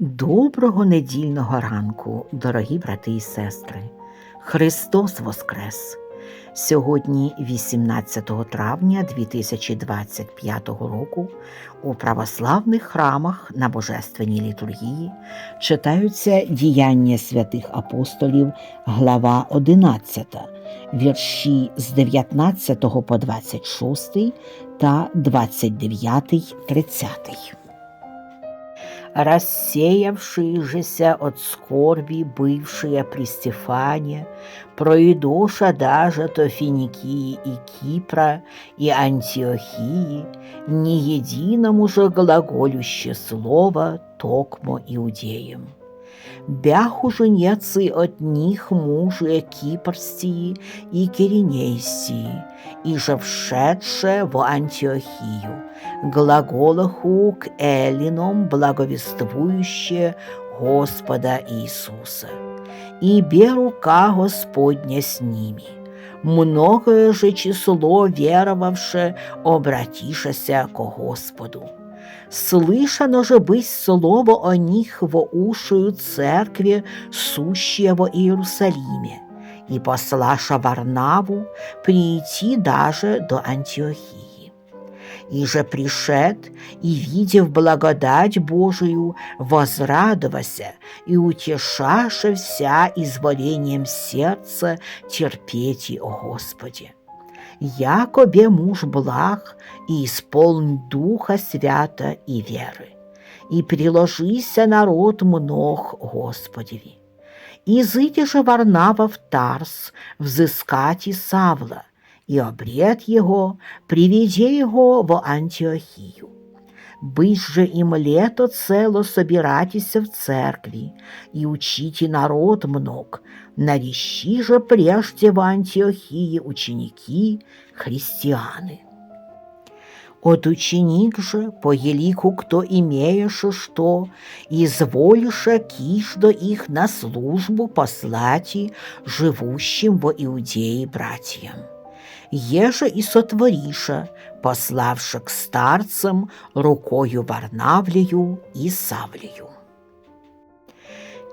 Доброго недільного ранку, дорогі брати і сестри. Христос Воскрес! Сьогодні, 18 травня 2025 року, у православних храмах на Божественній літургії читаються діяння святих апостолів, глава 11, вірші з 19 по 26 та 29 30 рассеявшиеся от скорби бывшие при Стефане, пройдоша даже то Финикии и Кипра и Антиохии, ни единому же глаголюще слово токмо иудеям. Бяху женецы от них мужи Кипрстии и Киринейстии, и же вшедше в Антиохию, глаголаху к Эллинам благовествующее Господа Иисуса. И бе рука Господня с ними. Многое же число веровавше обратишася ко Господу. Слышано же быть слово о них во ушию церкви, сущее во Иерусалиме, и послаша Варнаву прийти даже до Антиохии. И же пришед, и, видев благодать Божию, возрадовася и утешаша вся изволением сердца терпеть о Господе якобе муж благ и исполн Духа Свята и веры. И приложися народ мног Господеві. І зыти же Варнава в Тарс взыскать и Савла, и обред его, приведе его в Антиохию. Быть же им лето цело собиратися в церкви, и учите народ мног, нарещи же прежде в Антиохии ученики, христианы. От ученик же, по елику кто имееше что, изволиша киш до их на службу послати живущим во Иудее братьям. Еже и сотвориша, пославши к старцам рукою Варнавлію і Савлію.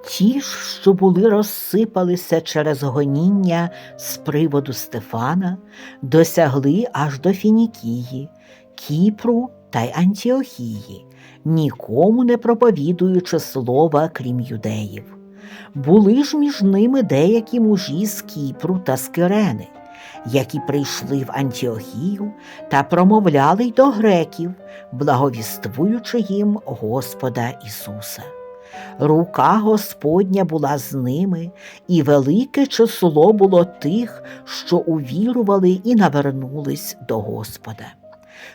Ті ж, що були розсипалися через гоніння з приводу Стефана, досягли аж до Фінікії, Кіпру та й Антіохії, нікому не проповідуючи слова, крім юдеїв. Були ж між ними деякі мужі з Кіпру та з Кирени, які прийшли в Антіохію та промовляли й до греків, благовіствуючи їм Господа Ісуса. Рука Господня була з ними, і велике число було тих, що увірували і навернулись до Господа.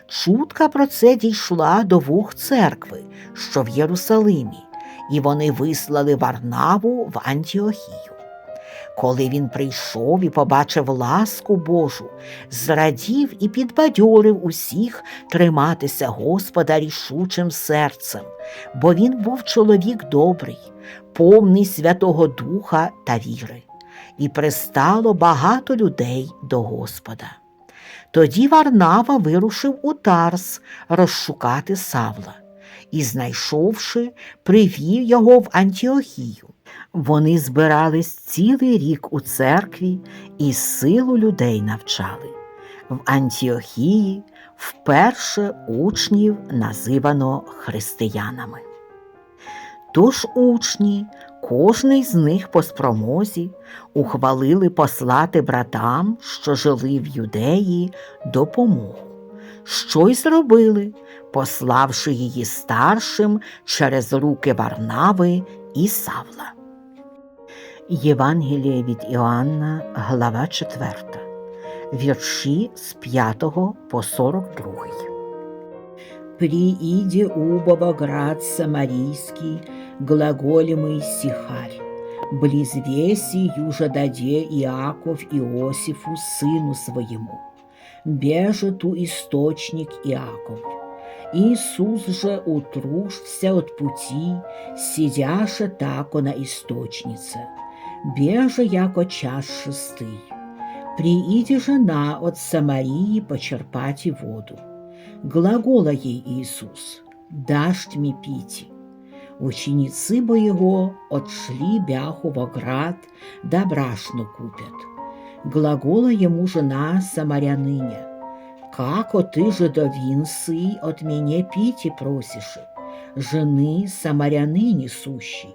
Чутка про це дійшла до вух церкви, що в Єрусалимі, і вони вислали Варнаву в Антіохію. Коли він прийшов і побачив ласку Божу, зрадів і підбадьорив усіх триматися Господа рішучим серцем, бо він був чоловік добрий, повний Святого Духа та віри, і пристало багато людей до Господа. Тоді Варнава вирушив у Тарс розшукати Савла і, знайшовши, привів його в Антіохію. Вони збирались цілий рік у церкві і силу людей навчали. В Антіохії вперше учнів називано християнами. Тож учні, кожний з них по спромозі, ухвалили послати братам, що жили в юдеї, допомогу. Що й зробили, пославши її старшим через руки Варнави і Савла. Євангеліє від Іоанна, глава 4, вірші з 5 по 42. Прииде убова град Самарийский, глаголемый Сихарь, близ веси южа даде Иаков Иосифу сыну своему, бежит у источник Иаков. Иисус же утружся от пути, сидяше тако на источнице, беже яко час шестый. Прииде жена от Самарии почерпать воду. Глагола ей Иисус, дашь мне пить. Ученицы бы его отшли бяху во град, да брашну купят. Глагола ему жена самаряныня. Како ты же до винсы от меня пити просишь? Жены самаряны несущей.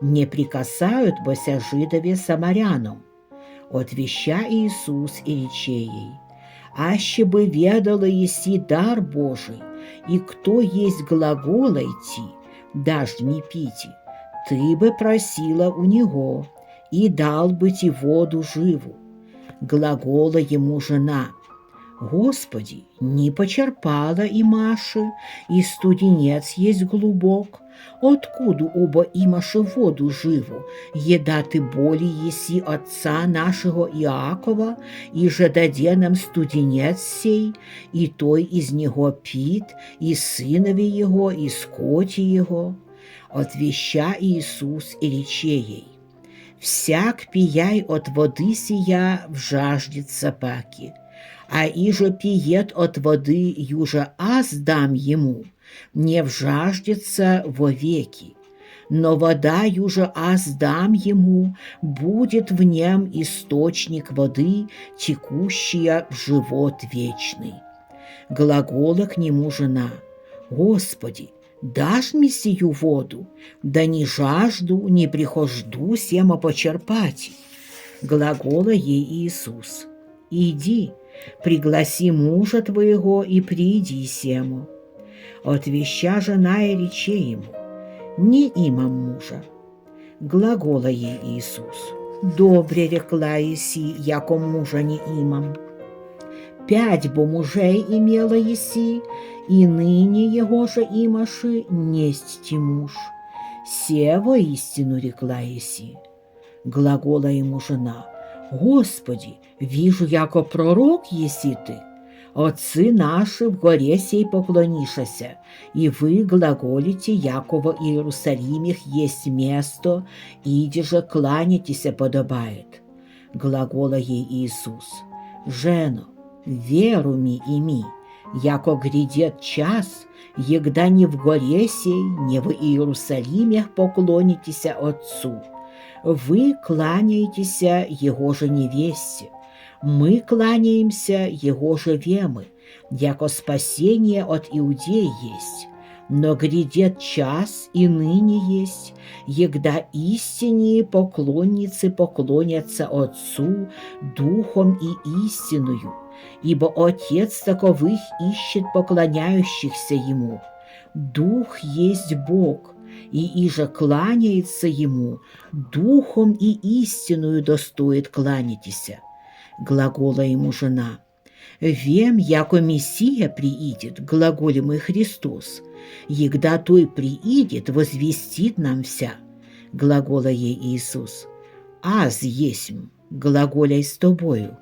Не прикасают бося жидове самарянам. Отвеща Иисус и рече ей, «Аще бы ведала еси дар Божий, и кто есть глагола идти, дашь мне пити, ты бы просила у него, и дал бы ти воду живу». Глагола ему жена, «Господи, не почерпала и Маши, и студенец есть глубок, откуда оба имаше воду живу, еда ты боли еси отца нашего Иакова, и же даде нам студенец сей, и той из него пит, и сынове его, и скоти его. Отвеща Иисус и рече ей, «Всяк пияй от воды сия в жаждется паки, а иже пиет от воды юже аз дам ему, не вжаждется вовеки. Но вода юже аз дам ему, будет в нем источник воды, текущая в живот вечный. Глагола к нему жена, «Господи, дашь мне сию воду, да не жажду, не прихожду сема почерпать». Глагола ей Иисус, «Иди, пригласи мужа твоего и приди сему». Отвеща жена и рече ему, не имам мужа. Глагола ей Иисус, добре рекла еси, яко мужа не имам. Пять бо мужей имела еси, и ныне его же имаши несть ти муж. Се воистину рекла еси. Глагола ему жена, Господи, вижу, яко пророк еси ты. Отцы наши в горе сей поклонишася, и вы глаголите, яково Иерусалимих есть место, иди же кланяйтеся подобает. Глагола ей Иисус, жено, веру ми ими, яко грядет час, егда не в горе сей, не в Иерусалимях поклонитеся Отцу. Вы кланяетеся Его же невесте, мы кланяемся Его же вемы, яко спасение от иудей есть, Но грядет час и ныне есть, егда истине поклонницы поклонятся Отцу Духом и истинную, ибо Отец таковых ищет поклоняющихся Ему. Дух есть Бог, и иже кланяется Ему, Духом и истинную достоит кланяйтеся глагола ему жена. Вем, яко Мессия приидет, глаголем и Христос, егда той приидет, возвестит нам вся, глагола ей Иисус. Аз есмь, глаголяй с тобою.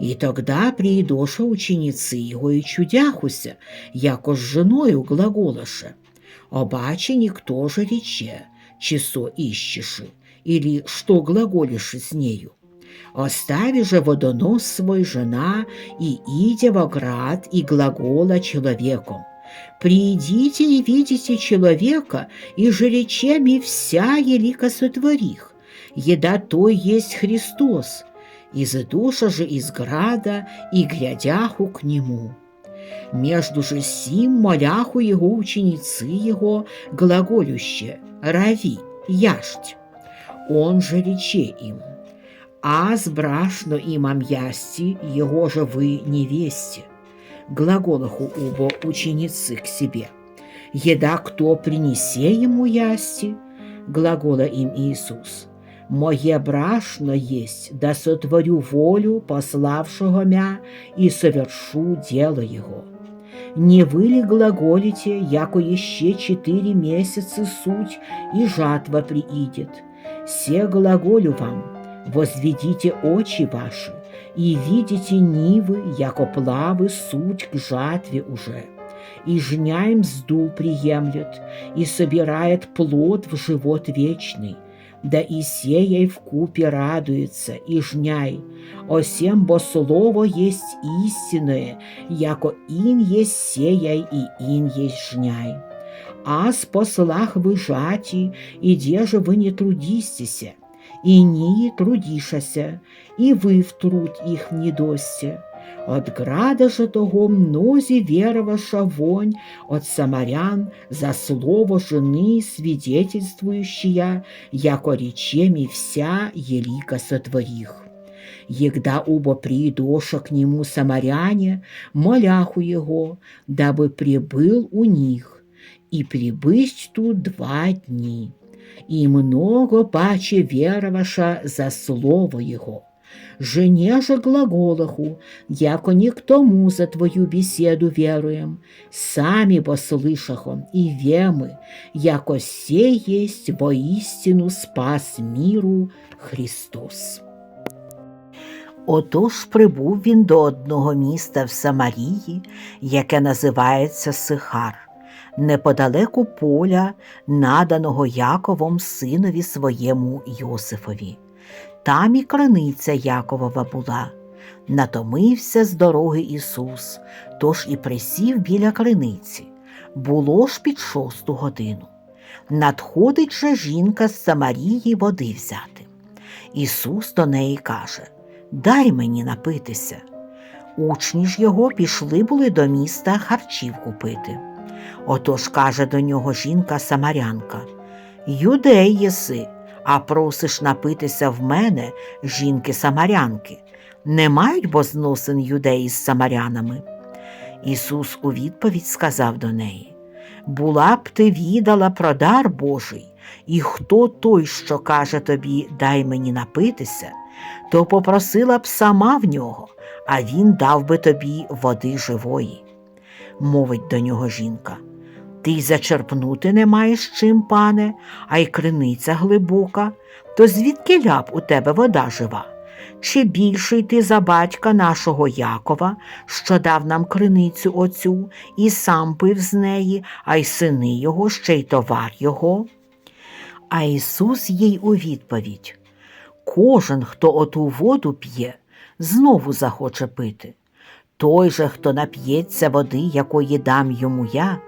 И тогда приидоша ученицы его и чудяхуся, яко с женою глаголоша. Обаче никто же рече, часо ищеши, или что глаголишь с нею. Остави же водонос свой жена и иди в оград и глагола человеком. Придите и видите человека, и речами вся елика сотворих. Еда той есть Христос, из душа же из града и глядяху к нему. Между же сим моляху его ученицы его глаголюще «Рави, яшть». Он же рече им – аз брашно имам ясти, его же вы невесте. Глаголаху убо ученицы к себе. Еда кто принесе ему ясти? Глагола им Иисус. Мое брашно есть, да сотворю волю пославшего мя и совершу дело его. Не вы ли глаголите, яко еще четыре месяца суть, и жатва приидет? Се глаголю вам, возведите очи ваши, и видите нивы, яко плавы суть к жатве уже. И жняй мзду приемлет, и собирает плод в живот вечный, да и сеяй в купе радуется, и жняй, о сем бо слово есть истинное, яко ин есть сеяй, и ин есть жняй. а с послах вы жати, и де же вы не трудистеся, и не трудишася, и вы в труд их не досте. От града же того мнозі вероваша вонь от самарян за слово жены свидетельствующая, яко речеми вся елика сотворих. Егда убо придоша к нему самаряне, моляху его, дабы прибыл у них, и прибыть тут два дни. И много паче вероваша за слово его. Жене же глаголаху, яко не к тому за твою беседу веруем, сами бо слышахом и вемы, яко сей есть воистину спас миру Христос. Отож прибув він до одного міста в Самарії, яке називається Сихар, неподалеку поля, наданого Яковом синові своєму Йосифові. Там і криниця Яковова була. Натомився з дороги Ісус, тож і присів біля криниці. Було ж під шосту годину. Надходить же жінка з Самарії води взяти. Ісус до неї каже Дай мені напитися. Учні ж його пішли були до міста харчів купити. Отож каже до нього жінка самарянка Юдей єси, а просиш напитися в мене, жінки самарянки. Не мають бо зносин юдеї з самарянами. Ісус у відповідь сказав до неї Була б ти відала про дар Божий, і хто той, що каже тобі, дай мені напитися, то попросила б сама в нього, а він дав би тобі води живої. Мовить до нього жінка. Ти й зачерпнути не маєш чим, пане, а й криниця глибока, то звідки ляп у тебе вода жива? Чи більший ти за батька нашого Якова, що дав нам криницю оцю, і сам пив з неї, а й сини його, ще й товар його? А Ісус їй у відповідь Кожен, хто оту воду п'є, знову захоче пити. Той же, хто нап'ється води, якої дам йому я,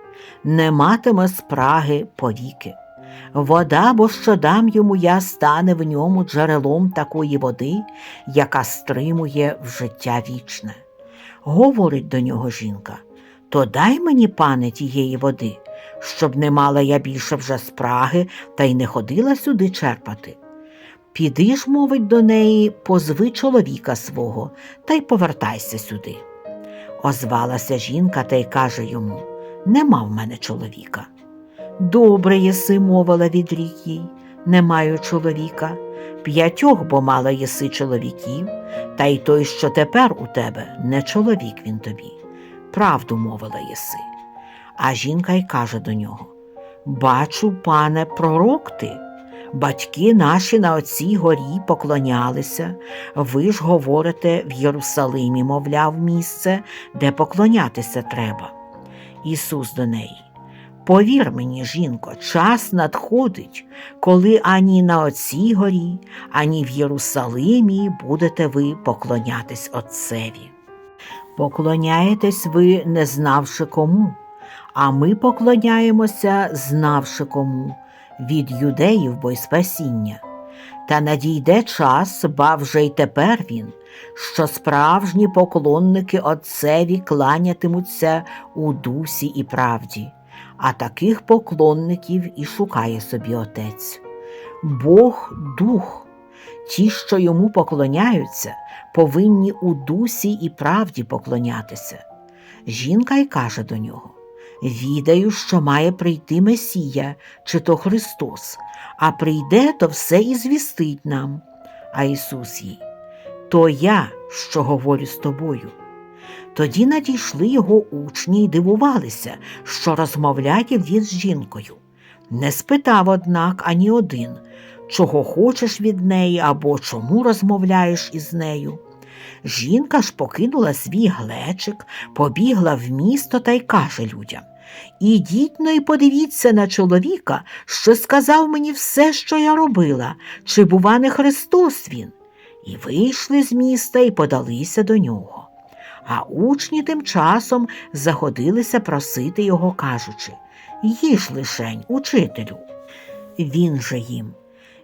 не матиме спраги повіки. Вода, бо що дам йому я, стане в ньому джерелом такої води, яка стримує в життя вічне. Говорить до нього жінка то дай мені, пане, тієї води, щоб не мала я більше вже спраги та й не ходила сюди черпати. Піди ж, мовить до неї, позви чоловіка свого та й повертайся сюди. Озвалася жінка та й каже йому Нема в мене чоловіка. Добре єси, мовила відрік їй, не маю чоловіка. П'ятьох бо мала єси чоловіків, та й той, що тепер у тебе, не чоловік він тобі. Правду мовила єси. А жінка й каже до нього Бачу, пане, пророк ти. Батьки наші на оцій горі поклонялися, ви ж говорите в Єрусалимі, мовляв, місце, де поклонятися треба. Ісус до неї. Повір мені, жінко, час надходить, коли ані на оцій горі, ані в Єрусалимі будете ви поклонятись Отцеві. Поклоняєтесь ви, не знавши кому, а ми поклоняємося, знавши кому, від юдеїв бо й спасіння. Та надійде час, ба вже й тепер він, що справжні поклонники Отцеві кланятимуться у дусі і правді, а таких поклонників і шукає собі Отець. Бог дух, ті, що йому поклоняються, повинні у дусі і правді поклонятися. Жінка й каже до нього Відаю, що має прийти Месія, чи то Христос, а прийде, то все і звістить нам. А Ісус їй, то я, що говорю з тобою. Тоді надійшли його учні й дивувалися, що розмовляє він з жінкою. Не спитав, однак, ані один, чого хочеш від неї або чому розмовляєш із нею. Жінка ж покинула свій глечик, побігла в місто та й каже людям Ідіть ну і подивіться на чоловіка, що сказав мені все, що я робила, чи, бува, не Христос він. І вийшли з міста і подалися до нього. А учні тим часом заходилися просити його, кажучи їж лишень, учителю. Він же їм,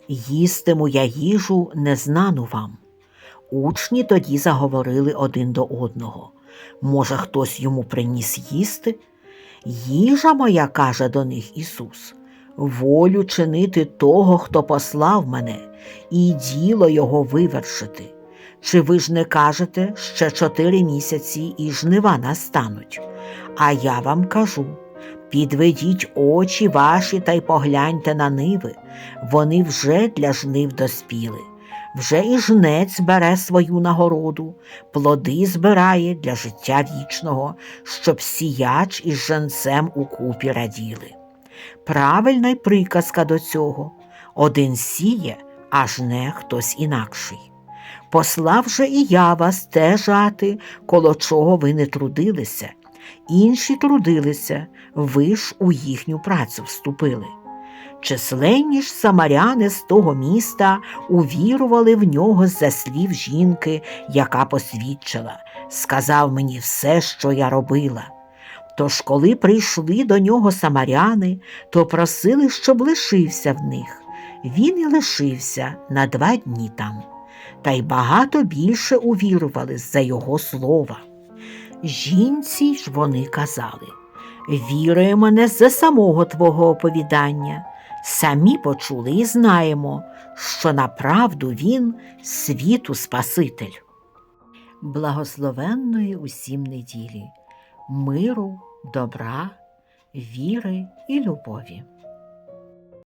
їстиму я їжу незнану вам. Учні тоді заговорили один до одного. Може, хтось йому приніс їсти? Їжа моя, каже до них Ісус, волю чинити того, хто послав мене, і діло його вивершити. Чи ви ж не кажете, ще чотири місяці і жнива настануть? А я вам кажу: підведіть очі ваші та й погляньте на ниви, вони вже для жнив доспіли. Вже і жнець бере свою нагороду, плоди збирає для життя вічного, щоб сіяч із женцем укупі раділи. Правильна й приказка до цього один сіє, а жне хтось інакший. Послав же і я вас те жати, коло чого ви не трудилися. Інші трудилися, ви ж у їхню працю вступили. Численні ж самаряни з того міста увірували в нього за слів жінки, яка посвідчила, сказав мені все, що я робила. Тож, коли прийшли до нього самаряни, то просили, щоб лишився в них. Він і лишився на два дні там, та й багато більше увірували за його слова. Жінці ж вони казали віруємо не за самого твого оповідання, самі почули і знаємо, що направду він світу Спаситель. Благословенної усім неділі, миру, добра, віри і любові.